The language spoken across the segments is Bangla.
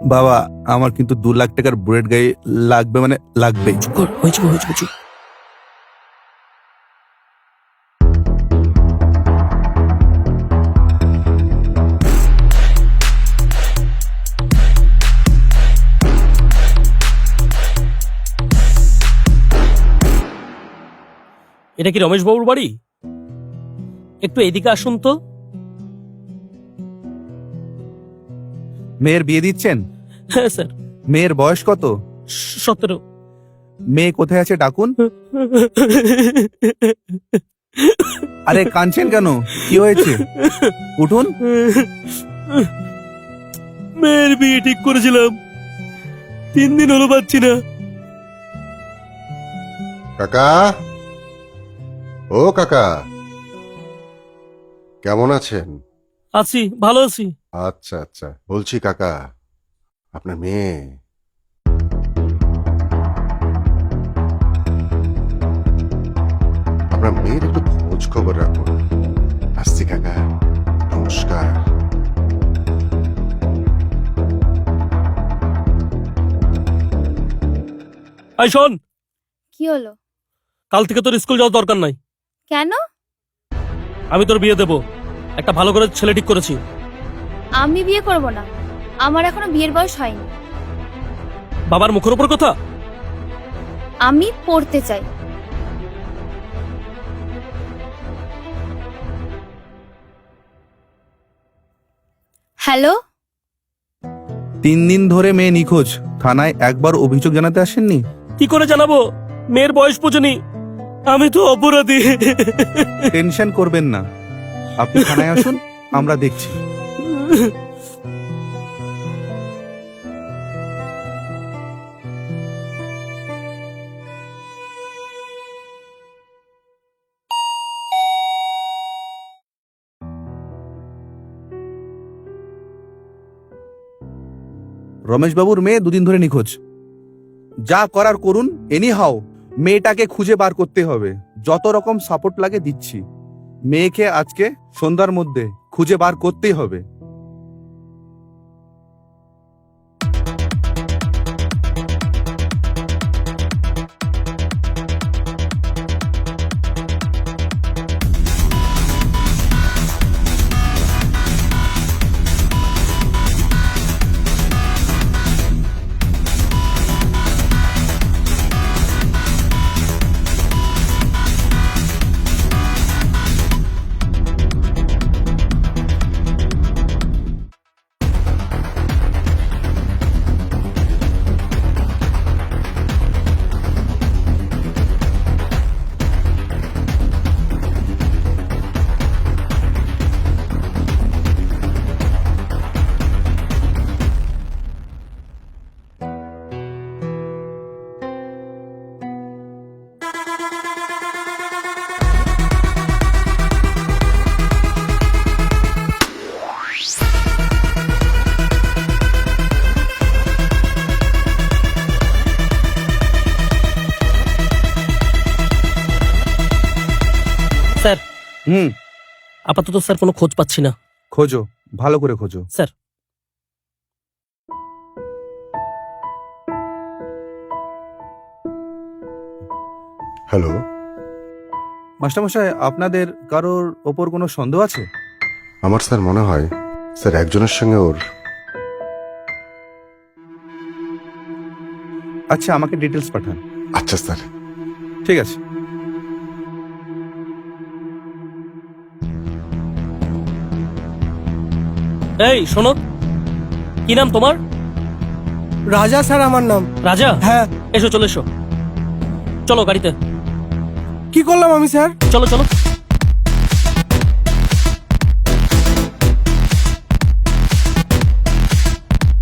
বাবা, আমার কিন্তু দু লাখ টাকার বুলেট গাড়ি লাগবে মানে লাগবে এটা কি রমেশ বাবুর বাড়ি? একটু এদিকে আসুন তো। মেয়ের বিয়ে দিচ্ছেন? হ্যাঁ স্যার। মেয়ের বয়স কত? সতেরো। মেয়ে কোথায় আছে ডাকুন? আরে কাঁদছেন কেন? কি হয়েছে? উঠুন। মেয়ের বিয়ে ঠিক করেছিলাম। তিন দিন হলো পাচ্ছি না। কাকা? ও কাকা কেমন আছেন? আছি ভালো আছি। আচ্ছা আচ্ছা। বলছি কাকা আপনার মেয়ে? আপনার মেয়ের একটু খোঁজ খবর রাখুন। আসছি কাকা। নমস্কার। আই শোন। কি হলো? কাল থেকে তোর স্কুল যাওয়ার দরকার নাই। কেন? আমি তোর বিয়ে দেবো। একটা ভালো করে ছেলে ঠিক করেছি। আমি বিয়ে করব না। আমার এখনও বিয়ের বয়স হয়নি। বাবার মুখের উপর কথা? আমি পড়তে চাই। হ্যালো? তিন দিন ধরে মেয়ে নিখোঁজ। থানায় একবার অভিযোগ জানাতে আসেননি? কি করে জানাব? মেয়ের বয়স পুজনি আমি তো অপরাধী। টেনশন করবেন না। আপনি থানায় আসুন, আমরা দেখছি। রমেশবাবুর মেয়ে দুদিন ধরে নিখোঁজ। যা করার করুন এনি হাও মেয়েটাকে খুঁজে বার করতে হবে। যত রকম সাপোর্ট লাগে দিচ্ছি। মেয়েকে আজকে সন্ধ্যার মধ্যে খুঁজে বার করতেই হবে। স্যার। হুম। আপাতত স্যার কোনো খোঁজ পাচ্ছি না। খোঁজো ভালো করে খোঁজো। স্যার। হ্যালো। মাস্টারমশাই আপনাদের কারোর ওপর কোনো সন্দেহ আছে? আমার স্যার মনে হয় স্যার একজনের সঙ্গে ওর আচ্ছা আমাকে ডিটেলস পাঠান। আচ্ছা স্যার। ঠিক আছে। এই শোনো। কি নাম তোমার? রাজা স্যার আমার নাম। রাজা? হ্যাঁ। এসো চলে এসো। চলো গাড়িতে। কি করলাম আমি স্যার? চলো চলো।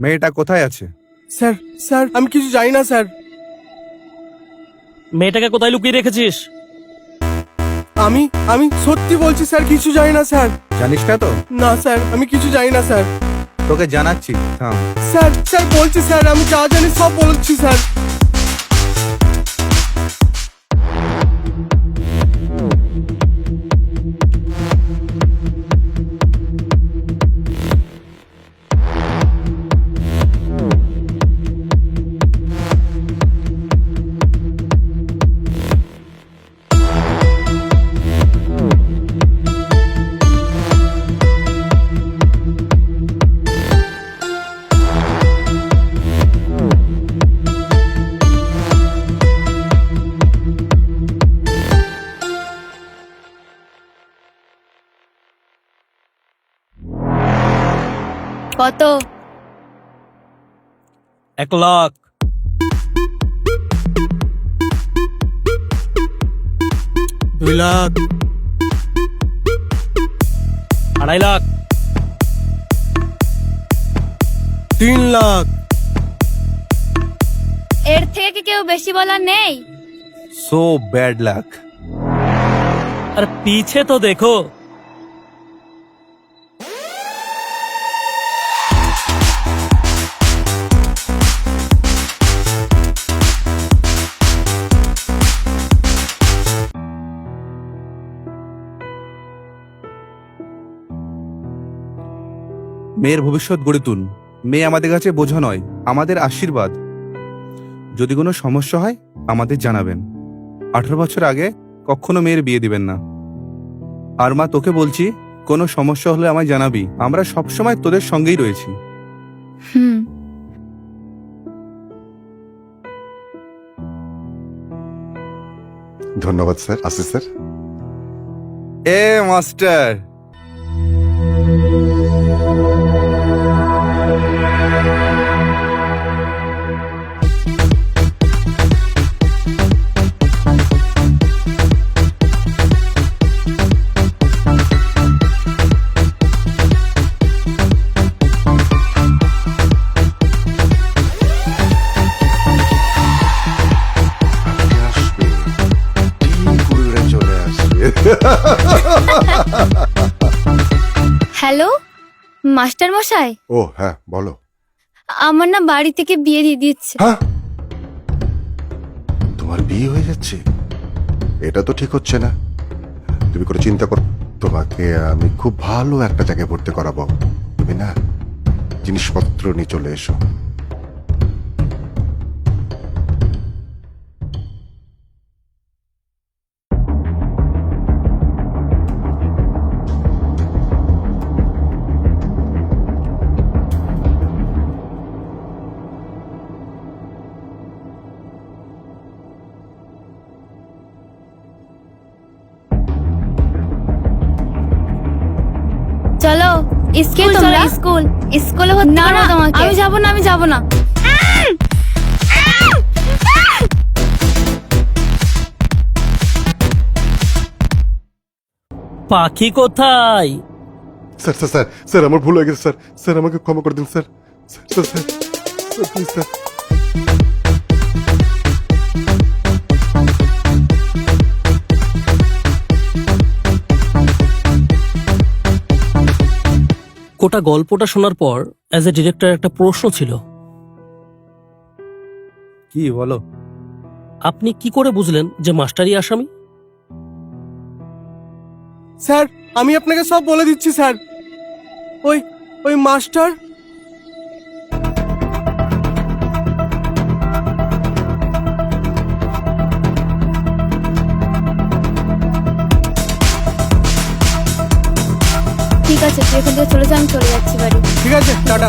মেয়েটা কোথায় আছে? স্যার স্যার আমি কিছু জানি না স্যার। মেয়েটাকে কোথায় লুকিয়ে রেখেছিস? আমি আমি সত্যি বলছি স্যার কিছু জানি না স্যার। জানিস না তো? না স্যার আমি কিছু জানি না স্যার। তোকে জানাচ্ছি থাম। স্যার স্যার বলছি স্যার আমি যা জানি সব বলছি স্যার। কত? এক লাখ। দুই লাখ। আড়াই লাখ। তিন লাখ। এর থেকে কি কেউ বেশি বলার নেই? সো ব্যাড লাক আর পিছে তো দেখো। মেয়ের ভবিষ্যৎ গড়ে তুন মেয়ে আমাদের কাছে বোঝা নয় আমাদের আশীর্বাদ। যদি কোনো সমস্যা হয় আমাদের জানাবেন। আঠারো বছর আগে কখনো মেয়ের বিয়ে দিবেন না। আর মা তোকে বলছি কোনো সমস্যা হলে আমায় জানাবি। আমরা সবসময় তোদের সঙ্গেই রয়েছি। হুম। ধন্যবাদ স্যার। আসি স্যার। এ মাস্টার! মশাই? ও হ্যাঁ বলো। আমার না বাড়ি থেকে বিয়ে দিয়ে দিচ্ছে। হ্যাঁ? তোমার বিয়ে হয়ে যাচ্ছে? এটা তো ঠিক হচ্ছে না। তুমি করে চিন্তা করো তোমাকে আমি খুব ভালো একটা জায়গায় ভর্তি করাবো। তুমি না জিনিসপত্র নিয়ে চলে এসো। স্কুল তোমরা স্কুল। স্কুলে ভর্তি না না আমি যাব না আমি যাব না। পাখি কোথায়? স্যার স্যার স্যার স্যার আমার ভুল হয়ে গেছে স্যার। স্যার আমাকে ক্ষমা করে দিন sir sir sir sir please sir. গোটা গল্পটা শোনার পর অ্যাজ এ ডিরেক্টর একটা প্রশ্ন ছিল। কি বলো? আপনি কি করে বুঝলেন যে মাস্টারই আসামি? স্যার আমি আপনাকে সব বলে দিচ্ছি স্যার। ওই ওই মাস্টার তুই এখান থেকে চলে যা আমি চলে যাচ্ছি বাড়ি। ঠিক আছে টাটা।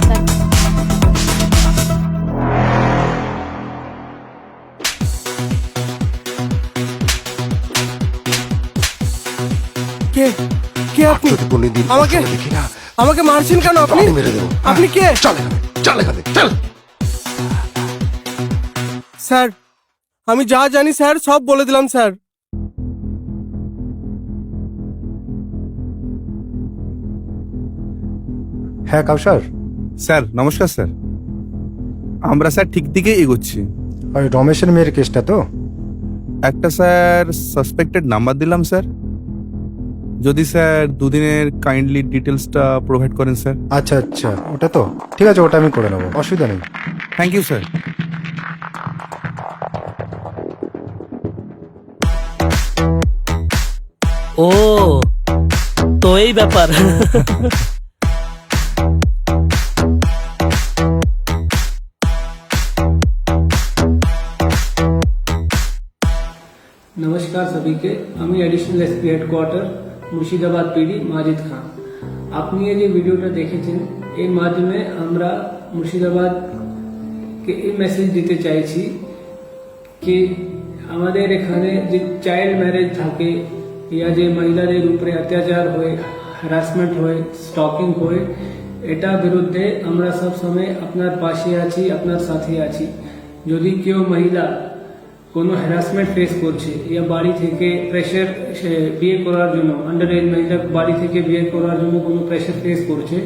কে? কে আপনি? কোনোদিন আমাকে- দেখি না। আমাকে মারছেন কেন আপনি? মেরে দেবো। আপনি কে? চল এখানে চল এখানে চল। স্যার আমি যা জানি স্যার সব বলে দিলাম স্যার। হ্যাঁ কাউসার। স্যার নমস্কার স্যার। আমরা স্যার ঠিক দিকেই এগোচ্ছি। ওই রমেশের মেয়ের কেসটা তো? একটা স্যার সাসপেক্টেড নাম্বার দিলাম স্যার। যদি স্যার দুদিনের কাইন্ডলি ডিটেলসটা প্রোভাইড করেন স্যার। আচ্ছা আচ্ছা ওটা তো। ঠিক আছে ওটা আমি করে নেব অসুবিধা নেই। Thank you sir. ও তো এই ব্যাপার। সবাইকে আমি additional SP headquarter Murshidabad PD Majid Khan আপনি এই যে ভিডিওটা দেখেছেন, এর মাধ্যমে আমরা মুর্শিদাবাদকে এই মেসেজ দিতে চাইছি কি আমাদের এখানে যে চাইল্ড ম্যারেজ থাকে ইয়া যে মহিলাদের উপরে অত্যাচার হয় হ্যারাসমেন্ট হয় স্টকিং হয়, এটা বিরুদ্ধে আমরা সব সময় আপনার পাশে আছি, আপনার সাথে আছি। যদি কেউ মহিলা কোনো হ্যারাসমেন্ট ফেস করছে। ইয়া বাড়ি থেকে প্রেশার বিয়ে করার জন্য আন্ডার এজ মহিলা বাড়ি থেকে বিয়ে করার জন্য কোনো প্রেশার ফেস করছে।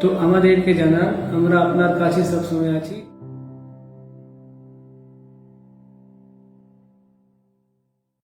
তো আমাদেরকে জানান, আমরা আপনার কাছে সবসময় আছি।